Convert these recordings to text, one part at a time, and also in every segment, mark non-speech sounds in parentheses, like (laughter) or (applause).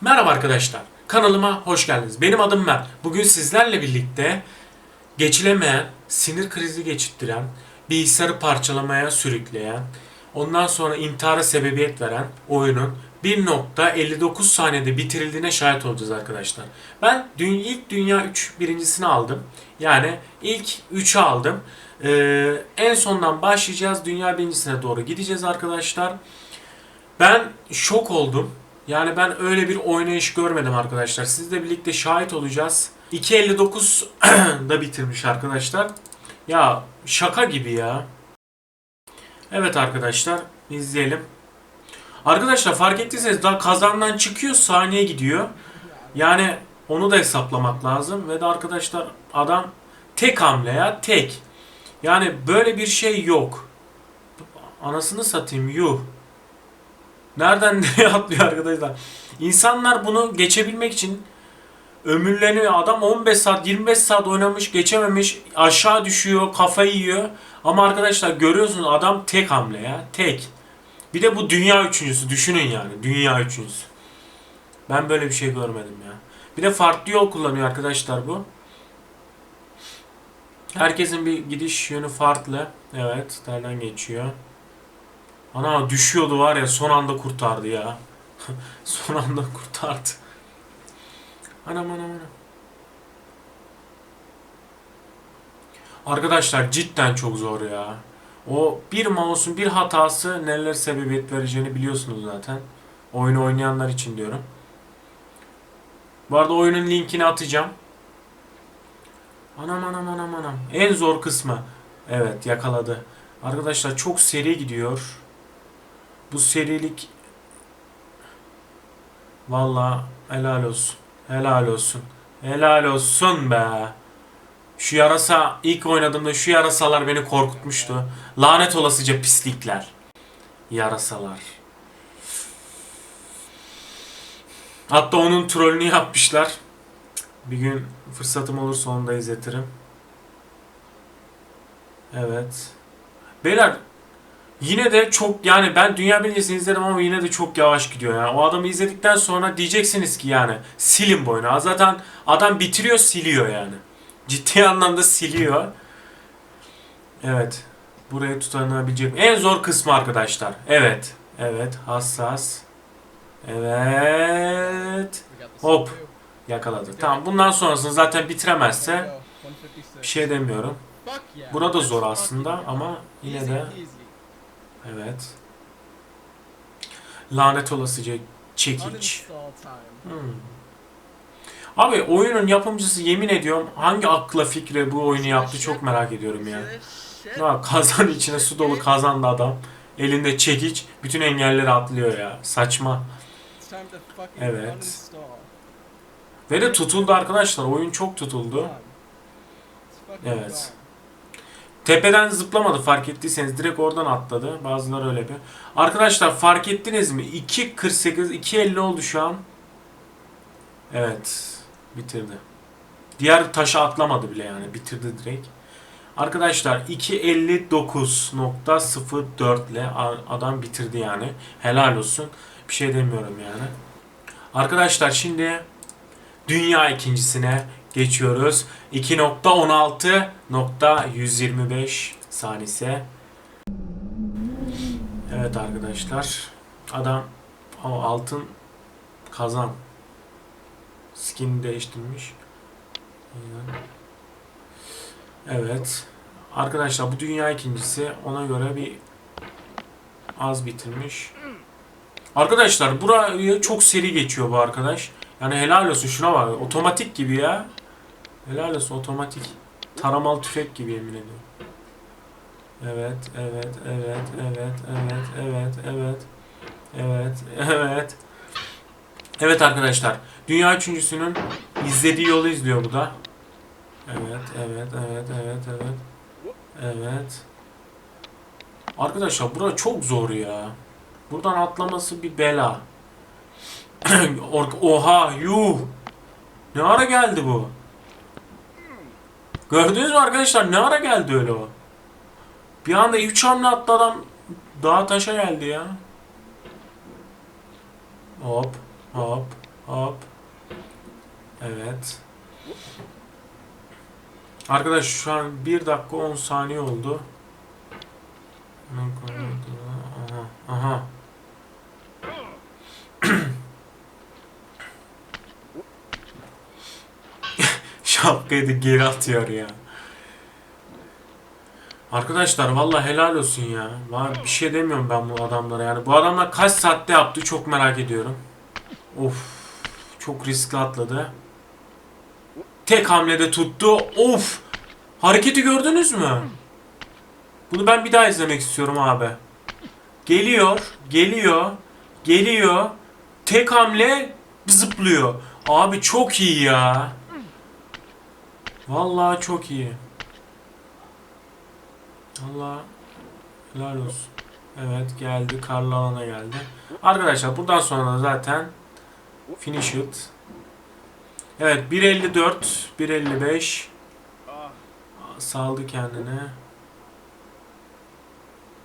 Merhaba arkadaşlar. Kanalıma hoş geldiniz. Benim adım Mert. Bugün sizlerle birlikte geçilemeyen, sinir krizi geçirttiren, bilgisayarı parçalamaya sürükleyen, ondan sonra intihara sebebiyet veren oyunun 1.59 saniyede bitirildiğine şahit olacağız arkadaşlar. Ben dün ilk Dünya 3 birincisini aldım. Yani ilk 3'ü aldım. Ee, en sondan başlayacağız. Dünya birincisine doğru gideceğiz arkadaşlar. Ben şok oldum. Yani ben öyle bir oynayış görmedim arkadaşlar. Sizle birlikte şahit olacağız. 2.59 (clears throat) da bitirmiş arkadaşlar. Ya şaka gibi ya. Evet arkadaşlar izleyelim. Arkadaşlar fark ettiyseniz daha kazandan çıkıyor saniye gidiyor. Yani onu da hesaplamak lazım. Ve de arkadaşlar adam tek hamle ya tek. Yani böyle bir şey yok. Anasını satayım yuh. Nereden (laughs) nereye atlıyor arkadaşlar? İnsanlar bunu geçebilmek için ömürlerini adam 15 saat 25 saat oynamış geçememiş aşağı düşüyor kafayı yiyor. Ama arkadaşlar görüyorsunuz adam tek hamle ya tek. Bir de bu dünya üçüncüsü düşünün yani dünya üçüncüsü. Ben böyle bir şey görmedim ya. Bir de farklı yol kullanıyor arkadaşlar bu. Herkesin bir gidiş yönü farklı. Evet, nereden geçiyor? Ana düşüyordu var ya son anda kurtardı ya. (laughs) son anda kurtardı. Anam anam anam. Arkadaşlar cidden çok zor ya. O bir mouse'un bir hatası neler sebebiyet vereceğini biliyorsunuz zaten. Oyunu oynayanlar için diyorum. Bu arada oyunun linkini atacağım. Anam anam anam anam. En zor kısmı. Evet yakaladı. Arkadaşlar çok seri gidiyor. Bu serilik Valla helal olsun. Helal olsun. Helal olsun be. Şu yarasa ilk oynadığımda şu yarasalar beni korkutmuştu. Lanet olasıca pislikler. Yarasalar. Hatta onun trollünü yapmışlar. Bir gün fırsatım olursa onu da izletirim. Evet. Beyler Yine de çok yani ben Dünya Birincisi'ni izledim ama yine de çok yavaş gidiyor yani. O adamı izledikten sonra diyeceksiniz ki yani silin bu. Zaten adam bitiriyor siliyor yani. Ciddi anlamda siliyor. Evet. Buraya tutanabilecek. En zor kısmı arkadaşlar. Evet. Evet. Hassas. Evet. Hop. Yakaladı. Tamam bundan sonrasını zaten bitiremezse bir şey demiyorum. Burada zor aslında ama yine de Evet. Lanet olasıca çekiç. Hmm. Abi oyunun yapımcısı yemin ediyorum hangi akla fikre bu oyunu yaptı çok merak ediyorum ya. Ha, kazan içine su dolu kazandı adam. Elinde çekiç bütün engelleri atlıyor ya. Saçma. Evet. Ve de tutuldu arkadaşlar. Oyun çok tutuldu. Evet. Tepeden zıplamadı fark ettiyseniz direkt oradan atladı. Bazıları öyle bir. Arkadaşlar fark ettiniz mi? 2.48 2.50 oldu şu an. Evet. Bitirdi. Diğer taşa atlamadı bile yani. Bitirdi direkt. Arkadaşlar 2.59.04 ile adam bitirdi yani. Helal olsun. Bir şey demiyorum yani. Arkadaşlar şimdi dünya ikincisine geçiyoruz. 2.16.125 saniyesi. Evet arkadaşlar. Adam o altın kazan skin değiştirmiş. Evet. Arkadaşlar bu dünya ikincisi ona göre bir az bitirmiş. Arkadaşlar burayı çok seri geçiyor bu arkadaş. Yani helal olsun şuna bak. Otomatik gibi ya. Helal olsun otomatik. Taramalı tüfek gibi yemin ediyorum. Evet, evet, evet, evet, evet, evet, evet. Evet, evet. Evet arkadaşlar. Dünya üçüncüsünün izlediği yolu izliyor bu da. Evet, evet, evet, evet, evet. Evet. Arkadaşlar bura çok zor ya. Buradan atlaması bir bela. (clears throat) Oha yuh. Ne ara geldi bu? Gördünüz mü arkadaşlar ne ara geldi öyle o? Bir anda 3 hamle attı adam dağa taşa geldi ya. Hop hop hop. Evet. Arkadaş şu an 1 dakika 10 saniye oldu. Aha aha. (clears throat) Şapkayı da geri atıyor ya. Arkadaşlar vallahi helal olsun ya. Var bir şey demiyorum ben bu adamlara yani. Bu adamlar kaç saatte yaptı çok merak ediyorum. Of. Çok riskli atladı. Tek hamlede tuttu. Of. Hareketi gördünüz mü? Bunu ben bir daha izlemek istiyorum abi. Geliyor, geliyor, geliyor. Tek hamle zıplıyor. Abi çok iyi ya. Vallahi çok iyi. Allah helal olsun. Evet geldi. Karlı alana geldi. Arkadaşlar buradan sonra zaten finish it. Evet 1.54 1.55 saldı kendini.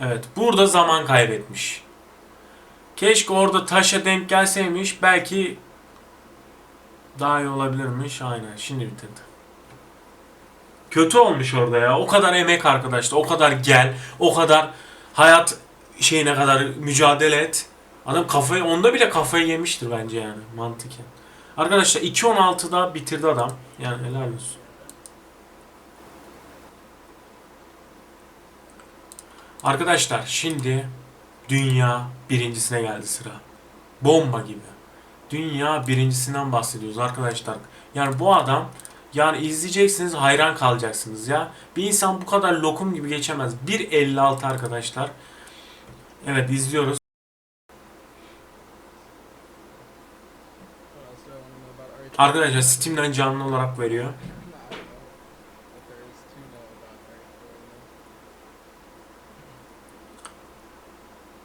Evet burada zaman kaybetmiş. Keşke orada taşa denk gelseymiş belki daha iyi olabilirmiş. Aynen şimdi bitirdi. Kötü olmuş orada ya. O kadar emek arkadaşlar. O kadar gel. O kadar hayat şeyine kadar mücadele et. Adam kafayı onda bile kafayı yemiştir bence yani mantıken. Arkadaşlar 2.16'da bitirdi adam. Yani helal olsun. Arkadaşlar şimdi dünya birincisine geldi sıra. Bomba gibi. Dünya birincisinden bahsediyoruz arkadaşlar. Yani bu adam yani izleyeceksiniz hayran kalacaksınız ya. Bir insan bu kadar lokum gibi geçemez. 1.56 arkadaşlar. Evet izliyoruz. Arkadaşlar Steam'den canlı olarak veriyor.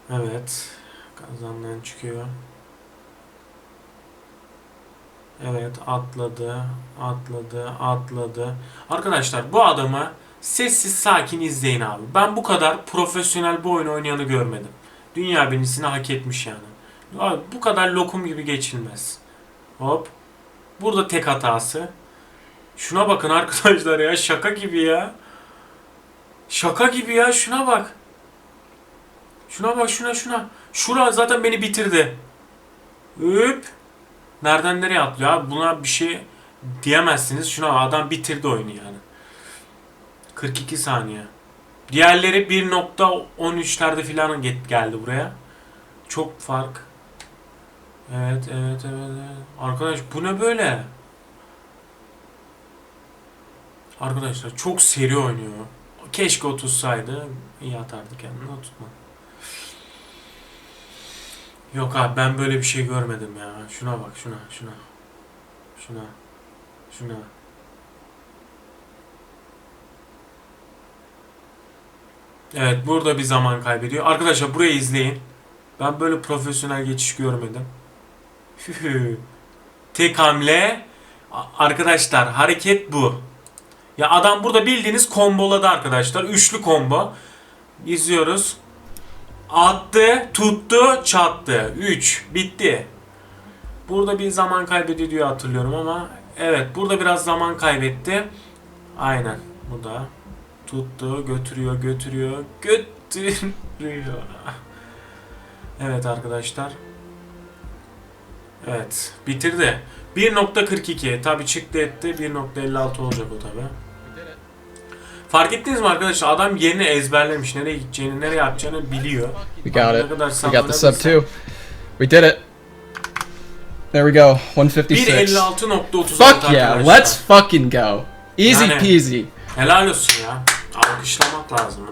Evet. Kazandan çıkıyor. Evet atladı, atladı, atladı. Arkadaşlar bu adamı sessiz sakin izleyin abi. Ben bu kadar profesyonel bu oyun oynayanı görmedim. Dünya birincisini hak etmiş yani. Abi bu kadar lokum gibi geçilmez. Hop. Burada tek hatası. Şuna bakın arkadaşlar ya şaka gibi ya. Şaka gibi ya şuna bak. Şuna bak şuna şuna. Şura zaten beni bitirdi. Üp. Nereden nereye atlıyor abi? Buna bir şey diyemezsiniz. Şuna adam bitirdi oyunu yani. 42 saniye. Diğerleri 1.13'lerde filan geldi buraya. Çok fark. Evet, evet, evet, evet. Arkadaş bu ne böyle? Arkadaşlar çok seri oynuyor. Keşke o tutsaydı. iyi atardı kendini tutmadı. Yok abi ben böyle bir şey görmedim ya. Şuna bak şuna şuna. Şuna. Şuna. Evet burada bir zaman kaybediyor. Arkadaşlar burayı izleyin. Ben böyle profesyonel geçiş görmedim. (laughs) Tek hamle. Arkadaşlar hareket bu. Ya adam burada bildiğiniz komboladı arkadaşlar. Üçlü combo. İzliyoruz. Attı, tuttu, çattı. 3. Bitti. Burada bir zaman kaybediyor diye hatırlıyorum ama evet burada biraz zaman kaybetti. Aynen. Bu da tuttu, götürüyor, götürüyor, götürüyor. (laughs) Evet arkadaşlar. Evet, bitirdi. 1.42 tabi çıktı etti. 1.56 olacak o tabi. Fark ettiniz mi arkadaşlar? Adam yerini ezberlemiş. Nereye gideceğini, nereye yapacağını biliyor. We got it. We got the sub sallanabilirsen- too. We did it. There we go. 156. 1.56.36 Fuck yeah. Let's fucking go. Easy Yani- peasy. Helal olsun ya. Alkışlamak lazım.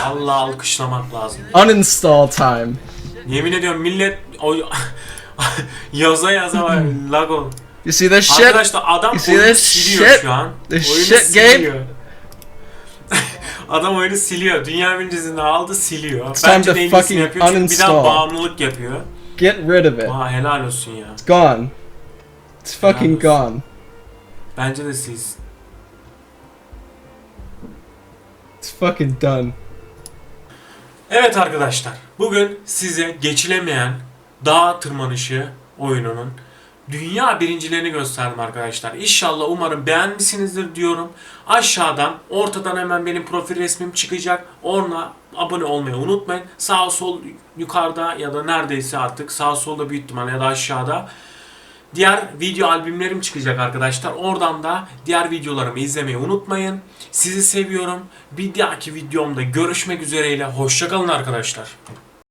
Vallahi alkışlamak lazım. Uninstall time. Yemin ediyorum millet o (laughs) yaza yaza var lag ol. You see this shit? Arkadaşlar adam You see this siliyor shit? şu an. This oyunu shit game? Adam oyunu siliyor. Dünya birincisini aldı siliyor. It's time Bence to de en iyisini fucking yapıyor çünkü bir daha uninstall. bağımlılık yapıyor. Get rid of it. Aa helal olsun ya. It's gone. It's fucking gone. Bence de siz. It's fucking done. Evet arkadaşlar, bugün size geçilemeyen dağ tırmanışı oyununun dünya birincilerini gösterdim arkadaşlar. İnşallah umarım beğenmişsinizdir diyorum. Aşağıdan ortadan hemen benim profil resmim çıkacak. Ona abone olmayı unutmayın. Sağ sol yukarıda ya da neredeyse artık sağ solda büyük ihtimalle ya da aşağıda diğer video albümlerim çıkacak arkadaşlar. Oradan da diğer videolarımı izlemeyi unutmayın. Sizi seviyorum. Bir dahaki videomda görüşmek üzereyle. Hoşçakalın arkadaşlar.